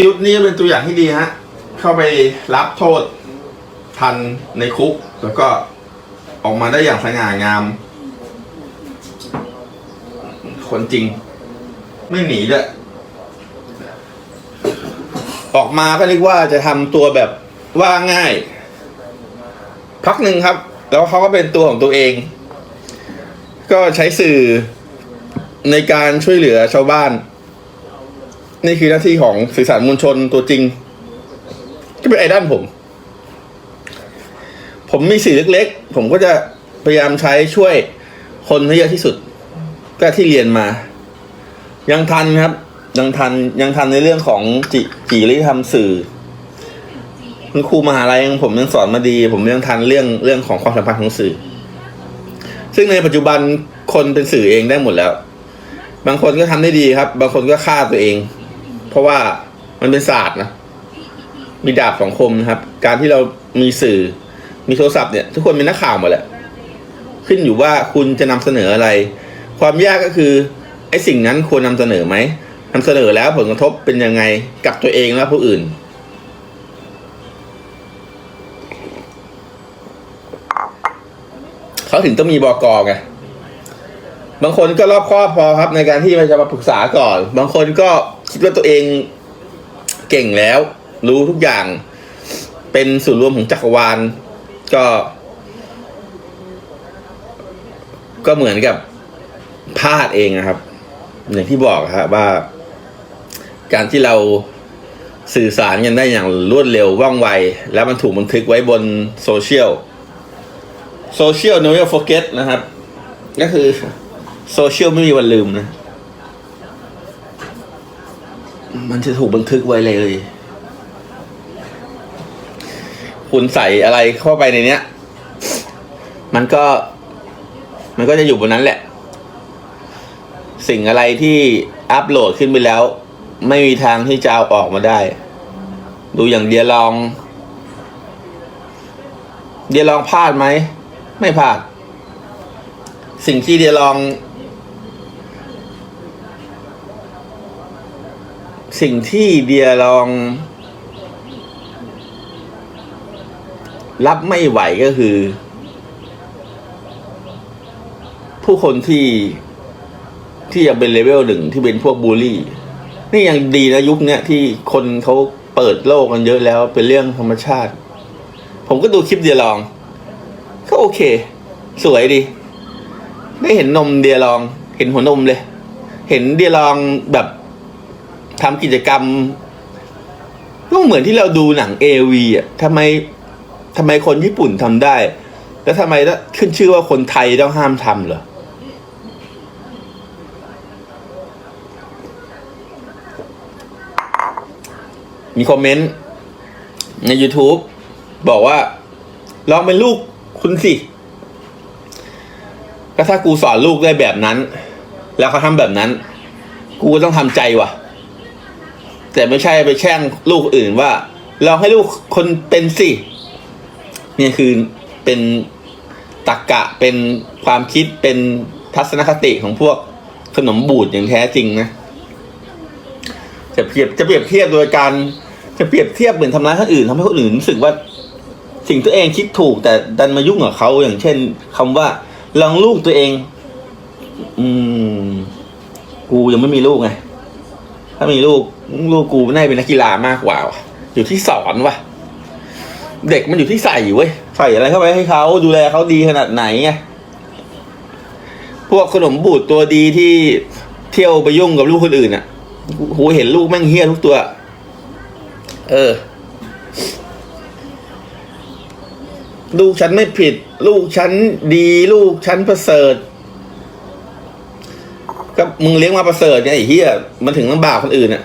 ยุทธนี่เป็นตัวอย่างที่ดีฮะ เข้าไปรับโทษทันในคุก แล้วก็ออกมาได้อย่างสง่างาม คนจริง ไม่หนีด้วยออกมาก็เรียกว่าจะทำตัวแบบว่าง่าย พักหนึ่งครับ แล้วเขาก็เป็นตัวของตัวเอง ก็ใช้สื่อในการช่วยเหลือชาวบ้าน นี่คือหน้าที่ของสื่อสารมวลชนตัวจริงก็เป็นไอดอลผม ผมมีสื่อเล็กๆ ผมก็จะพยายามใช้ช่วยคนให้เยอะที่สุด ก็ที่เรียนมา ยังทันครับ ยังทันยังทันในเรื่องของจิจิริธรรมสื่อคุณครูมหาลัยของผมยังสอนมาดี ผมยังทันเรื่องเรื่องของความสัมพันธ์ของสื่อ ซึ่งในปัจจุบันคนเป็นสื่อเองได้หมดแล้ว บางคนก็ทำได้ดีครับ บางคนก็ฆ่าตัวเอง เพราะว่ามันเป็นศาสตร์นะ มีดาบสองคมนะครับ การที่เรามีสื่อ มีโทรศัพท์เนี่ย ทุกคนเป็นนักข่าวหมดแหละ ขึ้นอยู่ว่าคุณจะนำเสนออะไร ความยากก็คือไอ้สิ่งนั้นควรนำเสนอไหมนำเสนอแล้วผลกระทบเป็นยังไงกับตัวเองและผู้อื่น เขาถึงต้องมีบอกอไง บางคนก็รอบคอบพอครับ ในการที่จะมาปรึกษาก่อน บางคนก็คิดว่าตัวเองเก่งแล้ว รู้ทุกอย่าง เป็นส่วนย์รวมของจักรวาล ก็ ก็เหมือนกับพลาดเองนะครับ อย่างที่บอกครับว่า การที่เราสื่อสารกันได้อย่างรวดเร็วว่องไว แล้วมันถูกบันทึกไว้บนโซเชียลโซเชียล never forget นะครับ ก็คือ โซเชียลไม่มีวันลืมนะ มันจะถูกบันทึกไว้เลย คุณใส่อะไรเข้าไปในเนี้ย มันก็ มันก็จะอยู่บนนั้นแหละ สิ่งอะไรที่อัปโหลดขึ้นไปแล้ว ไม่มีทางที่จะเอาออกมาได้ ดูอย่างเดียลอง เดียลองพลาดไหม ไม่พลาดสิ่งที่เดียลอง สิ่งที่เดียลอง รับไม่ไหวก็คือ ผู้คนที่ที่ยังเป็นเลเวลหนึ่งที่เป็นพวกบูลลี่ นี่ยังดีนะยุคเนี้ยที่คนเขาเปิดโลกกันเยอะแล้วเป็นเรื่องธรรมชาติ ผมก็ดูคลิปเดียลองก็โอเค สวยดี ได้เห็นนมเดียลอง เห็นหัวนมเลย เห็นเดียลองแบบ ทำกิจกรรม ก็เหมือนที่เราดูหนังเอวีอะทำไมทำไมคนญี่ปุ่นทำได้ แล้วทำไมขึ้นชื่อว่าคนไทยต้องห้ามทำเหรอมีคอมเมนต์ใน YouTube บอกว่า ลองเป็นลูกคุณสิ ก็ถ้ากูสอนลูกได้แบบนั้น แล้วเขาทำแบบนั้น กูก็ต้องทำใจว่ะ แต่ไม่ใช่ไปแช่งลูกอื่นว่าลองให้ลูกคนเป็นสิเนี่ยคือเป็นตรกกะเป็นความคิดเป็นทัศนคติของพวกขนมบูดอย่างแท้จริงนะจะเปรียบจะเปรียบเทียบโดยการจะเปรียบเทียบเหมือนทำร้ายคนอื่นทำให้คนอื่นรู้สึกว่าสิ่งตัวเองคิดถูกแต่ดันมายุ่งกับเขาอย่างเช่นคำว่าลองลูกตัวเอง อืม กูยังไม่มีลูกไง ถ้ามีลูก ลูกกูน่าเป็นนักกีฬามากกว่าว่ะอยู่ที่สอนว่ะ เด็กมันอยู่ที่ใส่เว้ยใส่อะไรเข้าไปให้เขาดูแลเขาดีขนาดไหนไงพวกขนมบูดตัวดีที่เที่ยวไปยุ่งกับลูกคนอื่นอะโหเห็นลูกแม่งเฮี้ยทุกตัว เออ ลูกฉันไม่ผิด ลูกฉันดี ลูกฉันประเสริฐก็มึงเลี้ยงมาประเสริฐไงไอ้เฮี้ยมันถึงลำบากคนอื่นอะ